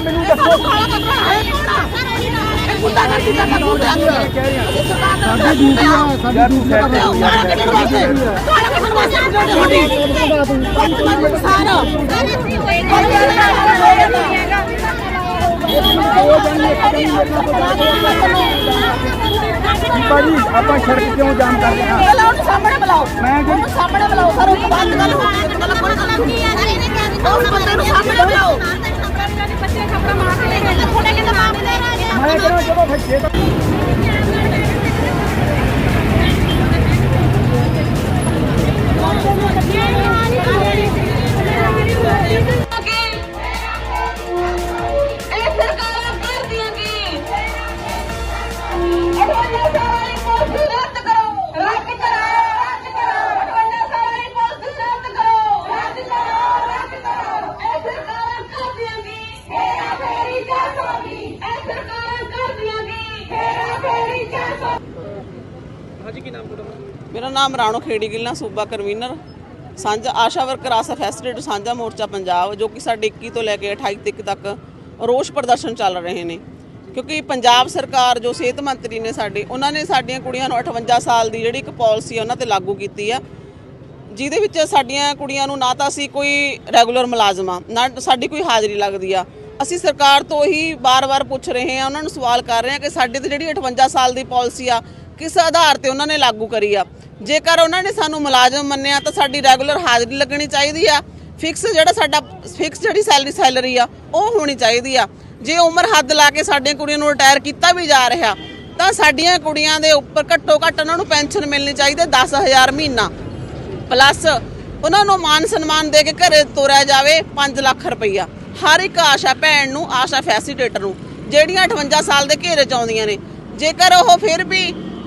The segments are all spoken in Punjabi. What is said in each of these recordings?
ਮੈਨੂੰ ਦੱਸੋ ਗਾਲਾਂ ਕੱਢਣਾ ਹੈ ਕੌਣ ਗੁੰਡਾ ਕਰਦੀ ਕਰਦਾ ਗੁੰਡਾ ਅਸੀਂ ਸਰਕਾਰ ਦਾ ਸਾਡੀ ਡਿਊਟੀ ਆ ਸਾਡੀ ਡਿਊਟੀ ਆ ਗਾਲਾਂ ਕੱਢਣ ਵਾਸਤੇ ਗਾਲਾਂ ਕੱਢਣ ਵਾਸਤੇ ਛੋਟੀ ਪੰਜ ਪੰਜ ਸਾਰਾ ਭਾਜੀ ਆਪਾਂ ਸੜਕ ਕਿਉਂ ਜਾਮ ਕਰ ਰਹੇ ਹਾਂ? ਬੁਲਾਓ ਉਹਨੂੰ ਸਾਹਮਣੇ ਬੁਲਾਓ। ਮੈਂ ਉਹਨੂੰ ਸਾਹਮਣੇ ਬੁਲਾਓ ਸਰ ਉਹ ਬੰਦ ਗੱਲ ਹੋ ਗਈ ਗੱਲ ਕੋਈ ਗੱਲ ਨਹੀਂ ਉਹਨੂੰ ਬੰਦੇ ਨੂੰ ਸਾਹਮਣੇ ਬੁਲਾਓ। ਬੱਚੇ ਖਪੜਾ ਮਾਰ ਕੇ ਲੈ ਗਏ ਥੋੜੇ ਕਿਤੇ ਮਾਰ ਦੇ ਰਹੇ ਮੈਂ ਕਿਹਾ ਜਦੋਂ ਫਿਰ ਜੇ ਮੇਰਾ ਨਾਮ ਰਾਣੋ ਖੇੜੀ ਗਿੱਲਾਂ ਸੂਬਾ ਕਨਵੀਨਰ। ਸਾਂਝਾ ਆਸ਼ਾ ਵਰਕਰ ਆਸਾ ਫੈਸਟੀਵਲ ਸਾਂਝਾ ਮੋਰਚਾ ਪੰਜਾਬ, ਜੋ ਕਿ ਸਾਡੇ 21 ਤੋਂ ਲੈ ਕੇ 28 ਤੱਕ ਤੱਕ ਰੋਸ ਪ੍ਰਦਰਸ਼ਨ ਚੱਲ ਰਹੇ ਨੇ। ਕਿਉਂਕਿ ਪੰਜਾਬ ਸਰਕਾਰ, ਜੋ ਸਿਹਤ ਮੰਤਰੀ ਨੇ ਸਾਡੇ, ਉਹਨਾਂ ਨੇ ਸਾਡੀਆਂ ਕੁੜੀਆਂ ਨੂੰ 58 ਸਾਲ ਦੀ ਜਿਹੜੀ ਇੱਕ ਪਾਲਿਸੀ ਆ, ਉਹਨਾਂ ਤੇ ਲਾਗੂ ਕੀਤੀ ਆ। ਜਿਹਦੇ ਵਿੱਚ ਸਾਡੀਆਂ ਕੁੜੀਆਂ ਨੂੰ ਨਾ ਤਾਂ ਅਸੀਂ ਕੋਈ ਰੈਗੂਲਰ ਮੁਲਾਜ਼ਮ ਆ, ਨਾ ਸਾਡੀ ਕੋਈ ਹਾਜ਼ਰੀ ਲੱਗਦੀ ਆ। ਅਸੀਂ ਸਰਕਾਰ ਤੋਂ ਹੀ ਬਾਰ-ਬਾਰ ਪੁੱਛ ਰਹੇ ਹਾਂ ਉਹਨਾਂ ਨੂੰ ਸਵਾਲ ਕਰ ਰਹੇ ਹਾਂ ਕਿ ਸਾਡੇ ਤੇ ਜਿਹੜੀ 58 ਸਾਲ ਦੀ ਪਾਲਿਸੀ ਆ ਕਿਸ ਆਧਾਰ ਤੇ ਉਹਨਾਂ ਨੇ ਲਾਗੂ ਕਰੀ ਆ? ਜੇਕਰ ਉਹਨਾਂ ਨੇ ਸਾਨੂੰ ਮੁਲਾਜ਼ਮ ਮੰਨਿਆ ਤਾਂ ਸਾਡੀ ਰੈਗੂਲਰ ਹਾਜ਼ਰੀ ਲੱਗਣੀ ਚਾਹੀਦੀ ਆ। ਫਿਕਸ ਜਿਹੜਾ ਸਾਡਾ ਫਿਕਸ ਜਿਹੜੀ ਸੈਲਰੀ ਸੈਲਰੀ ਆ, ਉਹ ਹੋਣੀ ਚਾਹੀਦੀ ਆ। ਜੇ ਉਮਰ ਹੱਦ ਲਾ ਕੇ ਸਾਡੀਆਂ ਕੁੜੀਆਂ ਨੂੰ ਰਿਟਾਇਰ ਕੀਤਾ ਵੀ ਜਾ ਰਿਹਾ, ਤਾਂ ਸਾਡੀਆਂ ਕੁੜੀਆਂ ਦੇ ਉੱਪਰ ਘੱਟੋ ਘੱਟ ਉਹਨਾਂ ਨੂੰ ਪੈਨਸ਼ਨ ਮਿਲਣੀ ਚਾਹੀਦੀ ਹੈ 10000 ਮਹੀਨਾ। ਪਲੱਸ ਉਹਨਾਂ ਨੂੰ ਮਾਨ ਸਨਮਾਨ ਦੇ ਕੇ ਘਰੇ ਤੋਰਿਆ ਜਾਵੇ 5 ਲੱਖ ਰੁਪਈਆ। ਹਰ ਇੱਕ ਆਸ਼ਾ ਭੈਣ ਨੂੰ, ਆਸ਼ਾ ਫੈਸੀਟੇਟਰ ਨੂੰ, ਜਿਹੜੀਆਂ 58 ਸਾਲ ਦੇ ਘੇਰੇ ਚ ਆਉਂਦੀਆਂ ਨੇ। ਜੇਕਰ ਉਹ ਫਿਰ ਵੀ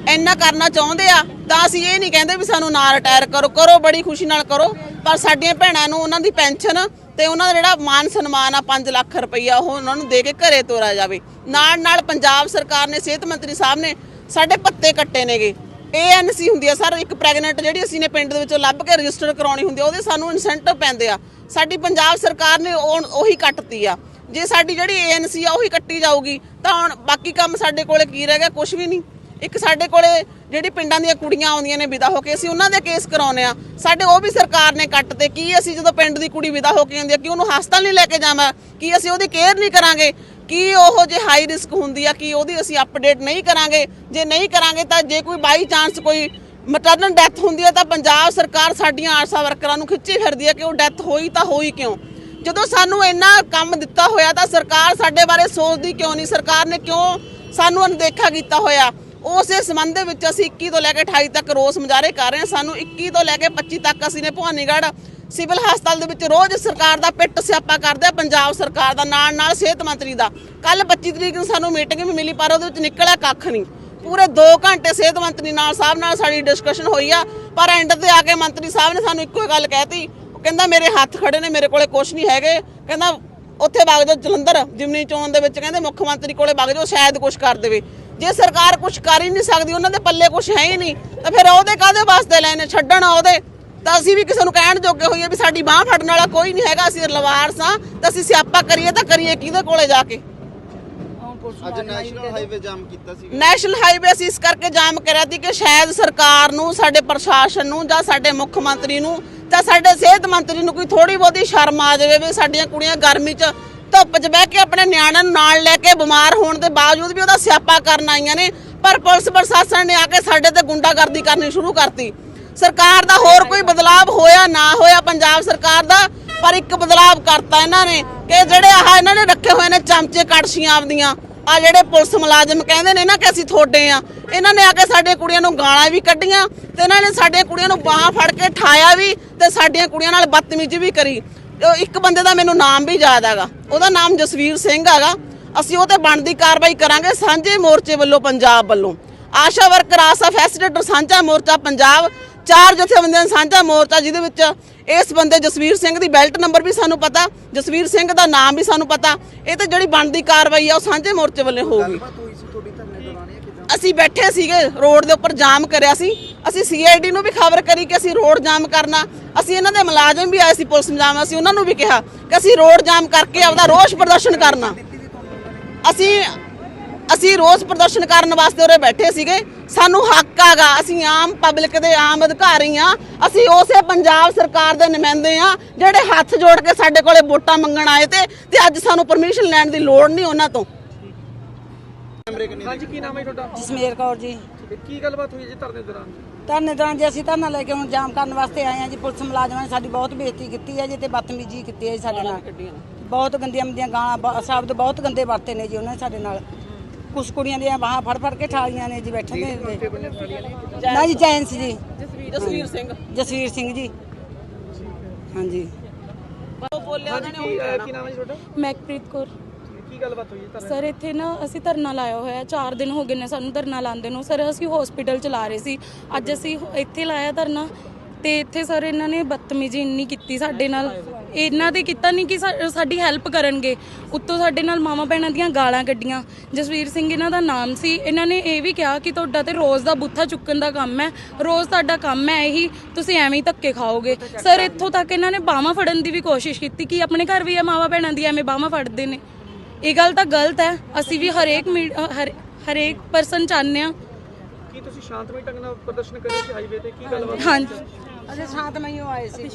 ਇੰਨਾ ਕਰਨਾ ਚਾਹੁੰਦੇ ਆ, ਤਾਂ ਅਸੀਂ ਇਹ ਨਹੀਂ ਕਹਿੰਦੇ ਵੀ ਸਾਨੂੰ ਨਾ ਰਿਟਾਇਰ ਕਰੋ ਕਰੋ ਬੜੀ ਖੁਸ਼ੀ ਨਾਲ ਕਰੋ, ਪਰ ਸਾਡੀਆਂ ਭੈਣਾਂ ਨੂੰ ਉਹਨਾਂ ਦੀ ਪੈਨਸ਼ਨ ਤੇ ਉਹਨਾਂ ਦਾ ਜਿਹੜਾ ਮਾਨ ਸਨਮਾਨ ਆ 5 ਲੱਖ ਰੁਪਈਆ ਉਹ ਉਹਨਾਂ ਨੂੰ ਦੇ ਕੇ ਘਰੇ ਤੋਰਿਆ ਜਾਵੇ। ਨਾਲ ਨਾਲ ਪੰਜਾਬ ਸਰਕਾਰ ਨੇ, ਸਿਹਤ ਮੰਤਰੀ ਸਾਹਿਬ ਨੇ ਸਾਡੇ ਪੱਤੇ ਕੱਟੇ ਨੇਗੇ। ਏਐਨਸੀ ਹੁੰਦੀ ਆ ਸਰ, ਇੱਕ ਪ੍ਰੈਗਨੈਂਟ ਜਿਹੜੀ ਅਸੀਂ ਨੇ ਪਿੰਡ ਦੇ ਵਿੱਚੋਂ ਲੱਭ ਕੇ ਰਜਿਸਟਰ ਕਰਾਉਣੀ ਹੁੰਦੀ ਆ, ਉਹਦੇ ਸਾਨੂੰ ਇਨਸੈਂਟਿਵ ਪੈਂਦੇ ਆ। ਸਾਡੀ ਪੰਜਾਬ ਸਰਕਾਰ ਨੇ ਉਹ- ਉਹੀ ਕੱਟਤੀ ਆ। ਜੇ ਸਾਡੀ ਜਿਹੜੀ ਏਐਨਸੀ ਆ, ਉਹੀ ਕੱਟੀ ਜਾਊਗੀ, ਤਾਂ ਹੁਣ ਬਾਕੀ ਕੰਮ ਸਾਡੇ ਕੋਲੇ ਕੀ ਰਹਿ ਗਿਆ? ਕੁਝ ਵੀ ਨਹੀਂ। ਇੱਕ ਸਾਡੇ ਕੋਲੇ ਜਿਹੜੀ ਪਿੰਡਾਂ ਦੀਆਂ ਕੁੜੀਆਂ ਆਉਂਦੀਆਂ ਨੇ ਵਿਦਾ ਹੋ ਕੇ, ਅਸੀਂ ਉਹਨਾਂ ਦੇ ਕੇਸ ਕਰਾਉਨੇ ਆ ਸਾਡੇ ਉਹ ਵੀ ਸਰਕਾਰ ਨੇ ਕੱਟ 'ਤੇ ਕੀ ਅਸੀਂ ਜਦੋਂ ਪਿੰਡ ਦੀ ਕੁੜੀ ਵਿਦਾ ਹੋ ਕੇ ਆਉਂਦੀ ਆ, ਕਿ ਉਹਨੂੰ ਹਸਪਤਾਲ ਨਹੀਂ ਲੈ ਕੇ ਜਾਵਾਂ? ਕੀ ਅਸੀਂ ਉਹਦੀ ਕੇਅਰ ਨਹੀਂ ਕਰਾਂਗੇ? ਕੀ ਉਹ ਜੇ ਹਾਈ ਰਿਸਕ ਹੁੰਦੀ ਆ, ਕਿ ਉਹਦੀ ਅਸੀਂ ਅਪਡੇਟ ਨਹੀਂ ਕਰਾਂਗੇ? ਜੇ ਨਹੀਂ ਕਰਾਂਗੇ ਤਾਂ ਜੇ ਕੋਈ ਬਾਈ ਚਾਂਸ ਕੋਈ ਮਟਰਨਲ ਡੈਥ ਹੁੰਦੀ ਹੈ ਤਾਂ ਪੰਜਾਬ ਸਰਕਾਰ ਸਾਡੀਆਂ ਆਸ਼ਾ ਵਰਕਰਾਂ ਨੂੰ ਖਿੱਚੀ ਫਿਰਦੀ ਹੈ ਕਿ ਉਹ ਡੈਥ ਹੋਈ ਤਾਂ ਹੋਈ ਕਿਉਂ? ਜਦੋਂ ਸਾਨੂੰ ਇੰਨਾ ਕੰਮ ਦਿੱਤਾ ਹੋਇਆ ਤਾਂ ਸਰਕਾਰ ਸਾਡੇ ਬਾਰੇ ਸੋਚਦੀ ਕਿਉਂ ਨਹੀਂ? ਸਰਕਾਰ ਨੇ ਕਿਉਂ ਸਾਨੂੰ ਅਣਦੇਖਾ ਕੀਤਾ ਹੋਇਆ? ਉਸੇ ਸੰਬੰਧ ਦੇ ਵਿੱਚ ਅਸੀਂ 21 ਤੋਂ ਲੈ ਕੇ 28 ਤੱਕ ਰੋਸ ਮੁਜ਼ਾਹਰੇ ਕਰ ਰਹੇ ਹਾਂ। ਸਾਨੂੰ 21 ਤੋਂ ਲੈ ਕੇ 25 ਤੱਕ ਅਸੀਂ ਨੇ ਭਵਾਨੀਗੜ੍ਹ ਸਿਵਲ ਹਸਪਤਾਲ ਦੇ ਵਿੱਚ ਰੋਜ਼ ਸਰਕਾਰ ਦਾ ਪਿੱਟ ਸਿਆਪਾ ਕਰਦੇ ਆ, ਪੰਜਾਬ ਸਰਕਾਰ ਦਾ, ਨਾਲ ਨਾਲ ਸਿਹਤ ਮੰਤਰੀ ਦਾ। ਕੱਲ 25 ਤਰੀਕ ਨੂੰ ਸਾਨੂੰ ਮੀਟਿੰਗ ਵੀ ਮਿਲੀ, ਪਰ ਉਹਦੇ ਵਿੱਚ ਨਿਕਲਿਆ ਕੱਖ ਨਹੀਂ। ਪੂਰੇ 2 ਘੰਟੇ ਸਿਹਤ ਮੰਤਰੀ ਨਾਲ ਸਾਹਿਬ ਨਾਲ ਸਾਡੀ ਡਿਸਕਸ਼ਨ ਹੋਈ ਆ, ਪਰ ਐਂਡ ਤੇ ਆ ਕੇ ਮੰਤਰੀ ਸਾਹਿਬ ਨੇ ਸਾਨੂੰ ਇੱਕੋ ਹੀ ਗੱਲ ਕਹਿਤੀ। ਉਹ ਕਹਿੰਦਾ, ਮੇਰੇ ਹੱਥ ਖੜੇ ਨੇ, ਮੇਰੇ ਕੋਲੇ ਕੁਝ ਨਹੀਂ ਹੈਗੇ। ਕਹਿੰਦਾ, ਉੱਥੇ ਵਗ ਜਾਓ ਜਲੰਧਰ, ਜਿਮਨੀ ਚੋਣ ਦੇ ਵਿੱਚ। ਕਹਿੰਦੇ, ਮੁੱਖ ਮੰਤਰੀ ਕੋਲੇ ਵਗ ਜਾਓ, ਸ਼ਾਇਦ ਕੁਝ ਕਰ ਦੇਵੇ। ਜੇ ਸਰਕਾਰ ਕੁਝ ਕਰ ਹੀ ਨਹੀਂ ਸਕਦੀ ਉਹਨਾਂ ਦੇ ਪੱਲੇ ਕੁਝ ਹੈ ਹੀ ਨਹੀਂ ਤਾਂ ਫਿਰ ਉਹਦੇ ਕਾਦੇ ਵਾਸਤੇ ਲੈਣੇ ਛੱਡਣ ਉਹਦੇ। ਤਾਂ ਅਸੀਂ ਵੀ ਕਿਸੇ ਨੂੰ ਕਹਿਣ ਜੋਗੇ ਹੋਈਏ ਵੀ ਸਾਡੀ ਬਾਹ ਫੜਨ ਵਾਲਾ ਕੋਈ ਨਹੀਂ ਹੈਗਾ ਅਸੀਂ ਲਵਾਰਸ ਹਾਂ ਤਾਂ ਅਸੀਂ ਸਿਆਪਾ ਕਰੀਏ ਤਾਂ ਕਰੀਏ ਕਿਹਦੇ ਕੋਲੇ ਜਾ ਕੇ? ਅੱਜ ਨੈਸ਼ਨਲ ਹਾਈਵੇ ਜਾਮ ਕੀਤਾ ਸੀ ਨੈਸ਼ਨਲ ਹਾਈਵੇ ਅਸੀਂ ਇਸ ਕਰਕੇ ਜਾਮ ਕਰਿਆ ਸੀ ਕਿ ਸ਼ਾਇਦ ਸਰਕਾਰ ਨੂੰ ਸਾਡੇ ਪ੍ਰਸ਼ਾਸਨ ਨੂੰ ਜਾਂ ਸਾਡੇ ਮੁੱਖ ਮੰਤਰੀ ਨੂੰ ਜਾਂ ਸਾਡੇ ਸਿਹਤ ਮੰਤਰੀ ਨੂੰ ਕੋਈ ਥੋੜੀ ਬਹੁਤੀ ਸ਼ਰਮ ਆ ਜਾਵੇ ਵੀ ਸਾਡੀਆਂ ਕੁੜੀਆਂ ਗਰਮੀ 'ਚ ਧੁੱਪ 'ਚ ਬਹਿ ਕੇ ਆਪਣੇ ਨਿਆਣਿਆਂ ਨੂੰ ਨਾਲ ਲੈ ਕੇ ਬਿਮਾਰ ਹੋਣ ਦੇ ਬਾਵਜੂਦ ਵੀ ਉਹਦਾ ਸਿਆਪਾ ਕਰਨ ਆਈਆਂ ਨੇ, ਪਰ ਪੁਲਿਸ ਪ੍ਰਸ਼ਾਸਨ ਨੇ ਆ ਕੇ ਸਾਡੇ ਤੇ ਗੁੰਡਾਗਰਦੀ ਕਰਨੀ ਸ਼ੁਰੂ ਕਰਤੀ। ਸਰਕਾਰ ਦਾ ਹੋਰ ਕੋਈ ਬਦਲਾਵ ਹੋਇਆ ਨਾ ਹੋਇਆ ਪੰਜਾਬ ਸਰਕਾਰ ਦਾ, ਪਰ ਇੱਕ ਬਦਲਾਵ ਕਰਤਾ ਇਹਨਾਂ ਨੇ ਕਿ ਜਿਹੜੇ ਆਹ ਇਹਨਾਂ ਨੇ ਰੱਖੇ ਹੋਏ ਨੇ ਚਮਚੇ ਕੜਛੀਆਂ ਆਪਦੀਆਂ ਆ ਜਿਹੜੇ ਪੁਲਿਸ ਮੁਲਾਜ਼ਮ ਕਹਿੰਦੇ ਨੇ ਨਾ ਕਿ ਅਸੀਂ ਥੋੜੇ ਆ, ਇਹਨਾਂ ਨੇ ਆ ਕੇ ਸਾਡੇ ਕੁੜੀਆਂ ਨੂੰ ਗਾਲਾਂ ਵੀ ਕੱਢੀਆਂ, ਤੇ ਇਹਨਾਂ ਨੇ ਸਾਡੀਆਂ ਕੁੜੀਆਂ ਨੂੰ ਬਾਹਾਂ ਫੜ ਕੇ ਠਾਇਆ ਵੀ, ਤੇ ਸਾਡੀਆਂ ਕੁੜੀਆਂ ਨਾਲ ਬਦਤਮੀਜ਼ੀ ਵੀ ਕਰੀ। ਉਹ ਇੱਕ ਬੰਦੇ ਦਾ ਮੈਨੂੰ ਨਾਮ ਵੀ ਯਾਦ ਹੈਗਾ। ਉਹਦਾ ਨਾਮ ਜਸਵੀਰ ਸਿੰਘ ਹੈਗਾ। ਅਸੀਂ ਉਹ ਤੇ ਬਣਦੀ ਕਾਰਵਾਈ ਕਰਾਂਗੇ ਸਾਂਝੇ ਮੋਰਚੇ ਵੱਲੋਂ ਪੰਜਾਬ ਵੱਲੋਂ। ਆਸ਼ਾ ਵਰਕਰ, ਆਸਾ ਫੈਸੀਲੇਟਰ, ਸਾਂਝਾ ਮੋਰਚਾ ਪੰਜਾਬ, ਚਾਰ ਜਥੇਬੰਦੀਆਂ ਦਾ ਸਾਂਝਾ ਮੋਰਚਾ, ਜਿਹਦੇ ਵਿੱਚ ਇਸ ਬੰਦੇ ਜਸਵੀਰ ਸਿੰਘ ਦੀ ਬੈਲਟ ਨੰਬਰ ਵੀ ਸਾਨੂੰ ਪਤਾ, ਜਸਵੀਰ ਸਿੰਘ ਦਾ ਨਾਮ ਵੀ ਸਾਨੂੰ ਪਤਾ। ਇਹ ਤੇ ਜਿਹੜੀ ਬਣਦੀ ਕਾਰਵਾਈ ਆ, ਉਹ ਸਾਂਝੇ ਮੋਰਚੇ ਵੱਲੋਂ ਹੋਊਗੀ ਗੱਲਬਾਤ ਹੋਈ ਸੀ ਤੁਹਾਡੀ ਧਰਨੇ ਦੌਰਾਨ ਜਾਂ ਕਿਦਾਂ ਅਸੀਂ ਬੈਠੇ ਸੀਗੇ, ਰੋਡ ਦੇ ਉੱਪਰ ਜਾਮ ਕਰਿਆ ਸੀ। ਅਸੀਂ ਸੀਆਈਡੀ ਨੂੰ ਵੀ ਖਬਰ ਕਰੀ ਕਿ ਅਸੀਂ ਰੋਡ ਜਾਮ ਕਰਨਾ। ਅਸੀਂ ਇਹਨਾਂ ਦੇ ਮੁਲਾਜ਼ਮ ਵੀ ਆਏ ਸੀ, ਪੁਲਿਸ ਮੁਲਾਜ਼ਮ, ਅਸੀਂ ਉਹਨਾਂ ਨੂੰ ਵੀ ਕਿਹਾ ਕਿ ਅਸੀਂ ਰੋਡ ਜਾਮ ਕਰਕੇ ਆਪਦਾ ਰੋਸ ਪ੍ਰਦਰਸ਼ਨ ਕਰਨਾ। ਅਸੀਂ ਅਸੀਂ ਰੋਸ ਪ੍ਰਦਰਸ਼ਨ ਕਰਨ ਵਾਸਤੇ ਉਰੇ ਬੈਠੇ ਸੀਗੇ। ਸਾਨੂੰ ਹੱਕ ਆਗਾ ਅਸੀਂ ਆਮ ਪਬਲਿਕ ਦੇ, ਆਮ ਅਧਿਕਾਰੀ ਆ ਅਸੀਂ ਉਸੇ ਪੰਜਾਬ ਸਰਕਾਰ ਦੇ ਨੁਮਾਇੰਦੇ ਆ ਜਿਹੜੇ ਹੱਥ ਜੋੜ ਕੇ ਸਾਡੇ ਕੋਲੇ ਵੋਟਾਂ ਮੰਗਣ ਆਏ ਤੇ ਤੇ ਅੱਜ ਸਾਨੂੰ ਪਰਮਿਸ਼ਨ ਲੈਣ ਦੀ ਲੋੜ ਨਹੀਂ ਉਹਨਾਂ ਤੋਂ। ਹਾਂਜੀ ਕੀ ਨਾਮ ਹੈ ਤੁਹਾਡਾ? ਜਸਮੇਰ ਕੌਰ ਜੀ। ਕੀ ਗੱਲਬਾਤ ਹੋਈ ਜੀ ਧਰਨੇ ਦੌਰਾਨ ਧਰਨੇ ਦੌਰਾਨ ਜੀ ਅਸੀਂ ਧਰਨਾ ਲੈ ਕੇ ਹੁਣ ਜਾਮ ਕਰਨ ਵਾਸਤੇ ਆਏ ਹਾਂ ਜੀ। ਪੁਲਿਸ ਮੁਲਾਜ਼ਮਾਂ ਨੇ ਸਾਡੀ ਬਹੁਤ ਬੇਇੱਜ਼ਤੀ ਕੀਤੀ ਹੈ ਜੀ ਤੇ ਬਦਤਮੀਜ਼ੀ ਕੀਤੀ ਹੈ ਸਾਡੇ ਨਾਲ। ਬਹੁਤ ਗੰਦੀਆਂ ਮੰਦੀਆਂ ਗਾਲਾਂ ਸ਼ਬਦ ਬਹੁਤ ਗੰਦੇ ਵਰਤੇ ਨੇ ਜੀ ਉਹਨਾਂ ਨੇ ਸਾਡੇ ਨਾਲ। ਕੁਛ ਕੁੜੀਆਂ ਦੀਆਂ ਬਾਹਾਂ ਫੜ ਫੜ ਕੇ ਠਾਲੀਆਂ ਨੇ ਜੀ ਬੈਠੇ ਨੇ। ਨਾ ਜੀ ਜੈਂਸ ਜੀ। ਜਸਵੀਰ ਸਿੰਘ। ਜਸਵੀਰ ਸਿੰਘ ਜੀ। ਹਾਂਜੀ। ਹਾਂਜੀ ਕੀ ਅਹ, ਕੀ ਨਾਮ ਹੈ ਜੀ ਤੁਹਾਡਾ? ਮੈਕਪ੍ਰੀਤ ਕੌਰ। ਕੀ ਗੱਲਬਾਤ ਹੋਈ ਜੀ ਸਰ, ਇੱਥੇ ਨਾ ਅਸੀਂ ਧਰਨਾ ਲਾਇਆ ਹੋਇਆ ਹੈ। 4 ਦਿਨ ਹੋ ਗਏ ਨੇ ਸਾਨੂੰ ਧਰਨਾ ਲਾਉਂਦੇ ਨੂੰ। ਸਰ, ਅਸੀਂ ਹਸਪੀਟਲ ਚ ਲਾ ਰਹੇ ਸੀ। ਅੱਜ ਅਸੀਂ ਇੱਥੇ ਲਾਇਆ ਧਰਨਾ ਤੇ ਇੱਥੇ ਸਰ, ਇਹਨਾਂ ਨੇ ਬਦਤਮੀਜ਼ੀ ਇੰਨੀ ਕੀਤੀ ਸਾਡੇ ਨਾਲ। ਇਹਨਾਂ ਦੇ ਕੀਤਾ ਨਹੀਂ ਕਿ ਸਾ- ਸਾਡੀ ਹੈਲਪ ਕਰਨਗੇ। ਉੱਤੋਂ ਸਾਡੇ ਨਾਲ ਮਾਮਾ ਭੈਣਾਂ ਦੀਆਂ ਗਾਲਾਂ ਕੱਢੀਆਂ। ਜਸਵੀਰ ਸਿੰਘ ਇਹਨਾਂ ਦਾ ਨਾਮ ਸੀ। ਇਹਨਾਂ ਨੇ ਇਹ ਵੀ ਕਿਹਾ ਕਿ ਤੁਹਾਡਾ ਤੇ ਰੋਜ਼ ਦਾ ਬੁੱਥਾ ਚੁੱਕਣ ਦਾ ਕੰਮ ਹੈ। ਰੋਜ਼ ਤੁਹਾਡਾ ਕੰਮ ਹੈ ਇਹੀ। ਤੁਸੀਂ ਐਵੇਂ ਹੀ ਧੱਕੇ ਖਾਓਗੇ। ਸਰ, ਇੱਥੋਂ ਤੱਕ ਇਹਨਾਂ ਨੇ ਬਾਹਾਂ ਫੜਨ ਦੀ ਵੀ ਕੋਸ਼ਿਸ਼ ਕੀਤੀ ਕਿ ਆਪਣੇ ਘਰ ਵੀ ਇਹ ਮਾਵਾ ਭੈਣਾਂ ਦੀ ਐਵੇਂ ਬਾਹਾਂ ਫੜਦੇ ਨੇ। ਇਹ ਗੱਲ ਤਾਂ ਗਲਤ ਹੈ। ਅਸੀਂ ਵੀ ਹਰੇਕ ਮੀ- ਅ, ਹਰ ਹਰੇਕ ਪਰਸਨ ਚਾਹੁੰਦੇ ਆ ਕੀ ਤੁਸੀਂ ਸ਼ਾਂਤਮਈ ਢੰਗ ਨਾਲ ਪ੍ਰਦਰਸ਼ਨ ਕਰਿਆ ਸੀ ਹਾਈਵੇ ਤੇ? ਕੀ ਗੱਲਬਾਤ? ਹਾਂਜੀ। ਅਸੀਂ ਸ਼ਾਂਤਮਈ ਆਏ ਸੀ।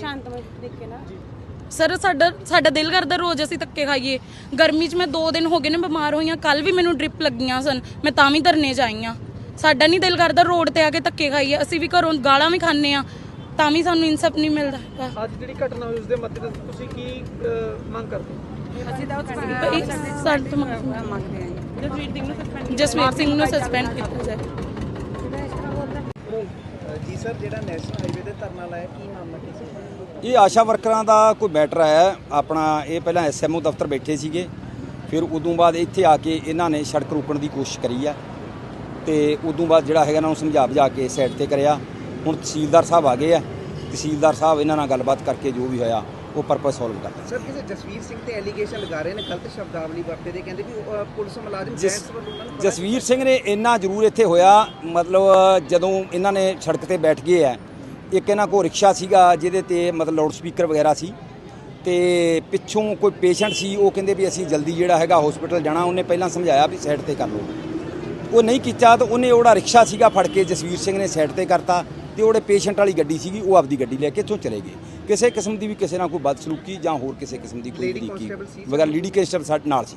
ਸਰ ਸਾਡਾ ਸਾਡਾ ਦਿਲ ਕਰਦਾ ਰੋਜ਼ ਅਸੀਂ ਧੱਕੇ ਖਾਈਏ। ਗਰਮੀ 'ਚ ਮੈਂ 2 ਦਿਨ ਹੋ ਗਏ ਨੇ ਬਿਮਾਰ ਹੋਈਆਂ ਕੱਲ ਵੀ ਮੈਨੂੰ ਡ੍ਰਿਪ ਲੱਗੀਆਂ ਸਨ। ਮੈਂ ਤਾਂ ਵੀ ਧਰਨੇ ਜਾਈਆਂ ਸਾਡਾ ਨਹੀਂ ਦਿਲ ਕਰਦਾ ਰੋਡ ਤੇ ਆ ਕੇ ਧੱਕੇ ਖਾਈਏ। ਅਸੀਂ ਵੀ ਘਰੋਂ ਗਾਲਾਂ ਵੀ ਖਾਂਦੇ ਆ ਤਾਂ ਵੀ ਸਾਨੂੰ ਇਨਸਾਫ ਨਹੀਂ ਮਿਲਦਾ। ਹੈਗਾ। ਅੱਜ ਜਿਹੜੀ ਘਟਨਾ ਹੋਈ ਉਸ ਦੇ ਮੱਦੇਨਜ਼ਰ ਤੁਸੀਂ ਕੀ ਅਹ, ਮੰਗ ਕਰਦੇ ਹੋ? ਅਸੀਂ ਤਾਂ ਭਈ ਸਾਡੇ ਤੋਂ ਮਾਫ਼ੀ ਮੰਗਦੇ ਮੰਗਦੇ ਹਾਂ ਜੀ। ਜਸਵੀਰ ਸਿੰਘ ਨੂੰ ਸਸਪੈਂਡ ਕੀਤਾ। ਜਾਏ। ਜੀ ਸਰ ਜਿਹੜਾ ਨੈਸ਼ਨਲ ਹਾਈਵੇ ਤੇ ਧਰਨਾ ਲਾਇਆ ਕੀ ਮਾਮਲਾ ਕੀ ਸੀ? ਇਹ ਆਸ਼ਾ ਵਰਕਰਾਂ ਦਾ ਕੋਈ ਮੈਟਰ ਆਇਆ ਆਪਣਾ ਇਹ ਪਹਿਲਾਂ ਐਸਐਮਓ ਦਫ਼ਤਰ ਬੈਠੇ ਸੀਗੇ। ਫਿਰ ਉਦੋਂ ਬਾਅਦ ਇੱਥੇ ਆ ਕੇ ਇਹਨਾਂ ਨੇ ਸੜਕ ਰੋਕਣ ਦੀ ਕੋਸ਼ਿਸ਼ ਕਰੀ ਆ। ਤੇ ਉਦੋਂ ਬਾਅਦ ਜਿਹੜਾ ਹੈਗਾ ਇਹਨਾਂ ਨੂੰ ਸਮਝਾ ਬੁਝਾ ਕੇ ਸਾਈਡ ਤੇ ਕਰਿਆ। ਹੁਣ ਤਹਿਸੀਲਦਾਰ ਸਾਹਿਬ ਆ ਗਏ ਆ। ਤਹਿਸੀਲਦਾਰ ਸਾਹਿਬ ਇਹਨਾਂ ਨਾਲ ਗੱਲਬਾਤ ਕਰਕੇ ਜੋ ਵੀ ਹੋਇਆ ਉਹ ਪਰਪਸ ਸੋਲਵ ਕਰਦੇ। ਸਰ ਕਿਸੇ ਜਸਵੀਰ ਸਿੰਘ ਤੇ ਐਲੀਗੇਸ਼ਨ ਲਗਾ ਰਹੇ ਨੇ ਗਲਤ ਸ਼ਬਦਾਵਲੀ ਵਰਤਦੇ ਕਹਿੰਦੇ ਵੀ ਪੁਲਿਸ ਮੁਲਾਜ਼ਮ ਜਸ- ਜੈਂਟਸ ਵੱਲੋਂ ਉਹਨਾਂ ਨੂੰ ਜਸਵੀਰ ਸਿੰਘ ਨੇ ਇੰਨਾ ਜ਼ਰੂਰ ਇੱਥੇ ਹੋਇਆ ਮਤਲਬ ਜਦੋਂ ਇਹਨਾਂ ਨੇ ਸੜਕ ਤੇ ਬੈਠ ਗਏ ਆ ਇੱਕ ਇਹਨਾਂ ਕੋਲ ਰਿਕਸ਼ਾ ਸੀਗਾ ਜਿਹਦੇ ਤੇ ਮਤਲਬ ਲਾਊਡ ਸਪੀਕਰ ਵਗੈਰਾ ਸੀ ਤੇ ਪਿੱਛੋਂ ਕੋਈ ਪੇਸ਼ੈਂਟ ਸੀ ਉਹ ਕਹਿੰਦੇ ਵੀ ਅਸੀਂ ਜਲਦੀ ਜਿਹੜਾ ਹੈਗਾ ਹਸਪੀਟਲ ਜਾਣਾ ਉਹਨੇ ਪਹਿਲਾਂ ਸਮਝਾਇਆ ਵੀ ਸਾਈਡ ਤੇ ਕਰ ਲਓ। ਉਹ ਨਹੀਂ ਕੀਤਾ ਤਾਂ ਉਹਨੇ ਉਹਦਾ ਰਿਕਸ਼ਾ ਸੀਗਾ ਫੜ ਕੇ ਜਸਵੀਰ ਸਿੰਘ ਨੇ ਸਾਈਡ ਤੇ ਕਰਤਾ। ਤੇ ਉਹਦੇ ਪੇਸ਼ੈਂਟ ਵਾਲੀ ਗੱਡੀ ਸੀਗੀ ਉਹ ਆਪਦੀ ਗੱਡੀ ਲੈ ਕੇ ਇੱਥੋਂ ਚਲੇ ਗਏ ਕਿਸੇ ਕਿਸਮ ਦੀ ਵੀ ਕਿਸੇ ਨਾਲ ਕੋਈ ਬਦਸਲੂਕੀ ਜਾਂ ਹੋਰ ਕਿਸੇ ਕਿਸਮ ਦੀ ਕੋਈ ਸੀ? ਵਗੈਰਾ ਲੀਡੀ ਕੈਸਟਰ ਸਾਡੇ ਨਾਲ ਸੀ